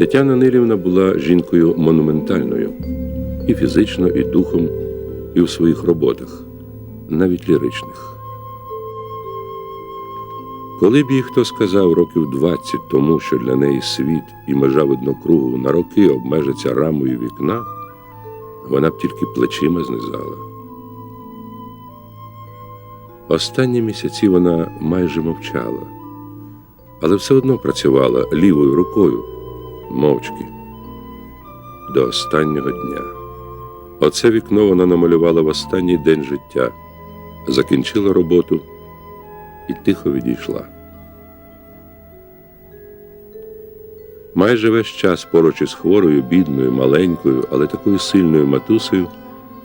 Тетяна Нилівна була жінкою монументальною і фізично, і духом, і в своїх роботах, навіть ліричних. Коли б їй хто сказав років 20 тому, що для неї світ і межа виднокругу на роки обмежиться рамою вікна, вона б тільки плечима знизала. Останні місяці вона майже мовчала, але все одно працювала лівою рукою, мовчки, до останнього дня. Оце вікно вона намалювала в останній день життя, закінчила роботу і тихо відійшла. Майже весь час поруч із хворою, бідною, маленькою, але такою сильною матусею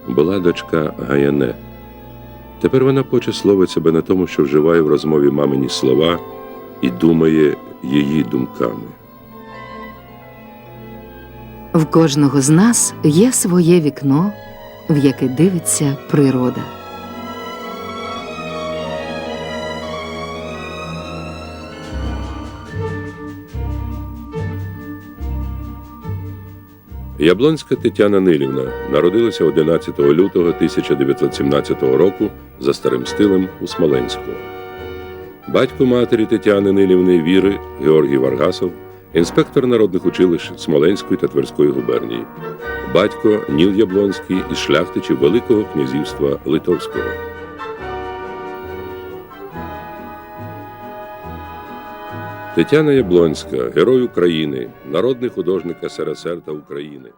була дочка Гаяне. Тепер вона поче словить себе на тому, що вживає в розмові мамині слова і думає її думками. В кожного з нас є своє вікно, в яке дивиться природа. Яблонська Тетяна Нилівна народилася 11 лютого 1917 року за старим стилем у Смоленську. Батько матері Тетяни Нилівни Віри Георгій Варгасов, інспектор народних училищ Смоленської та Тверської губернії, батько Ніл Яблонський із шляхтичів Великого князівства Литовського. Тетяна Яблонська, герой України, народний художник СРСР та України.